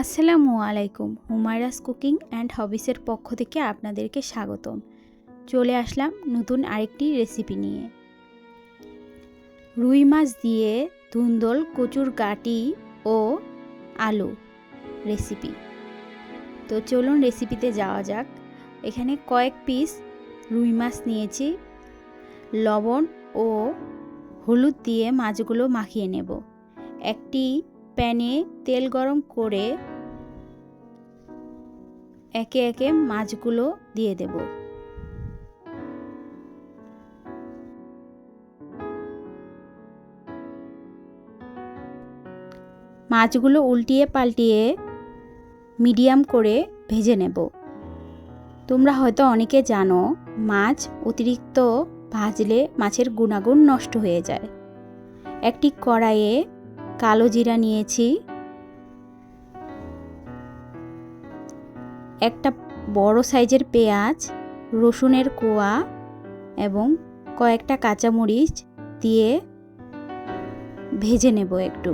আসসালামু আলাইকুম। হুমায়রাস cooking and হবিসের পক্ষ থেকে আপনাদেরকে স্বাগতম। চলে আসলাম নতুন আরেকটি রেসিপি নিয়ে। রুই মাছ দিয়ে ধুন্দল, কচুর গাটি ও আলু রেসিপি। তো চলুন রেসিপিতে যাওয়া যাক। এখানে কয়েক পিস রুই মাছ নিয়েছি। লবণ ও হলুদ দিয়ে মাছগুলো মাখিয়ে নেব। একটি প্যানে তেল গরম করে একে একে মাছগুলো দিয়ে দেব। মাছগুলো উল্টিয়ে পাল্টিয়ে মিডিয়াম করে ভেজে নেব। তোমরা হয়তো অনেকে জানো, মাছ অতিরিক্ত ভাজলে মাছের গুণাগুণ নষ্ট হয়ে যায়। একটি কড়াইয়ে কালো জিরা নিয়েছি। একটা বড় সাইজের পেঁয়াজ, রসুনের কোয়া এবং কয়েকটা কাঁচামরিচ দিয়ে ভেজে নেব একটু।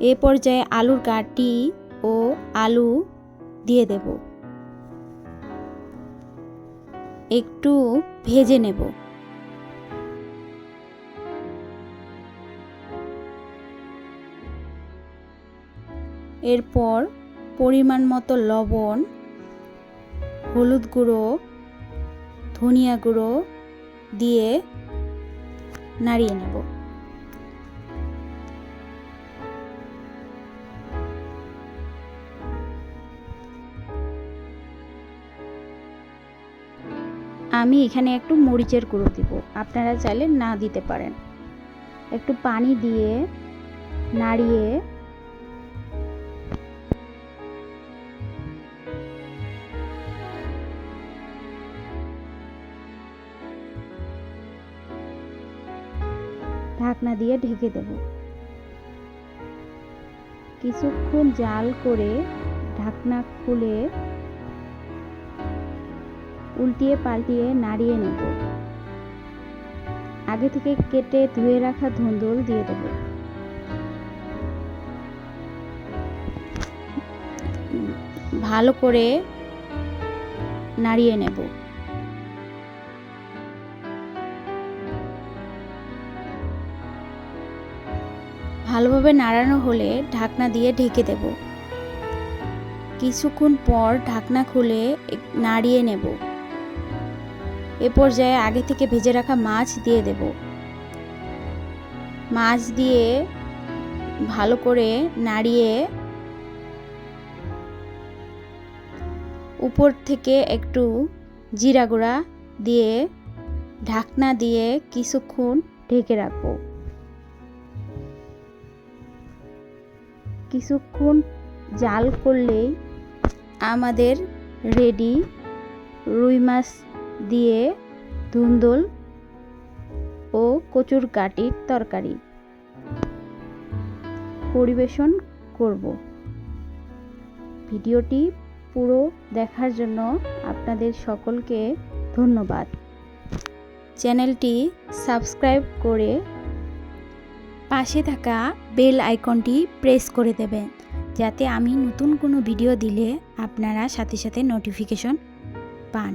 এ পর্যায়ে আলুর গাটি ও আলু দিয়ে দেব। একটু ভেজে নেব। এরপর পরিমাণ মতো লবণ হলুদ গুঁড়ো ধনিয়া গুঁড়ো দিয়ে নাড়িয়ে নেব। আমি এখানে একটু মরিচের গুঁড়ো দিব। আপনারা চাইলে না দিতে পারেন। একটু পানি দিয়ে নাড়িয়ে ঢাকনা দিয়ে ঢেকে দেব। কিছুক্ষণ জাল করে ঢাকনা খুলে উল্টিয়ে পাল্টিয়ে নাড়িয়ে নেব। আগে থেকে কেটে ধুয়ে রাখা ধুন্দুল দিয়ে দেব। ভালো করে নাড়িয়ে নেব। ভালোভাবে নাড়ানো হলে ঢাকনা দিয়ে ঢেকে দেব। কিছুক্ষণ পর ঢাকনা খুলে নাড়িয়ে নেব। এ পর্যায়ে আগে থেকে ভেজে রাখা মাছ দিয়ে দেব। মাছ দিয়ে ভালো করে নাড়িয়ে উপর থেকে একটু জিরা গুঁড়া দিয়ে ঢাকনা দিয়ে কিছুক্ষণ ঢেকে রাখব। কিছুক্ষণ জাল করলেই আমাদের রেডি রুই মাছ দিয়ে ধুন্দল ও কচুর গাটির তরকারি পরিবেশন করব। ভিডিওটি পুরো দেখার জন্য আপনাদের সকলকে ধন্যবাদ। চ্যানেলটি সাবস্ক্রাইব করে পাশে থাকা বেল আইকনটি প্রেস করে দেবেন, যাতে আমি নতুন কোনো ভিডিও দিলে আপনারা সাথে সাথে নোটিফিকেশন পান।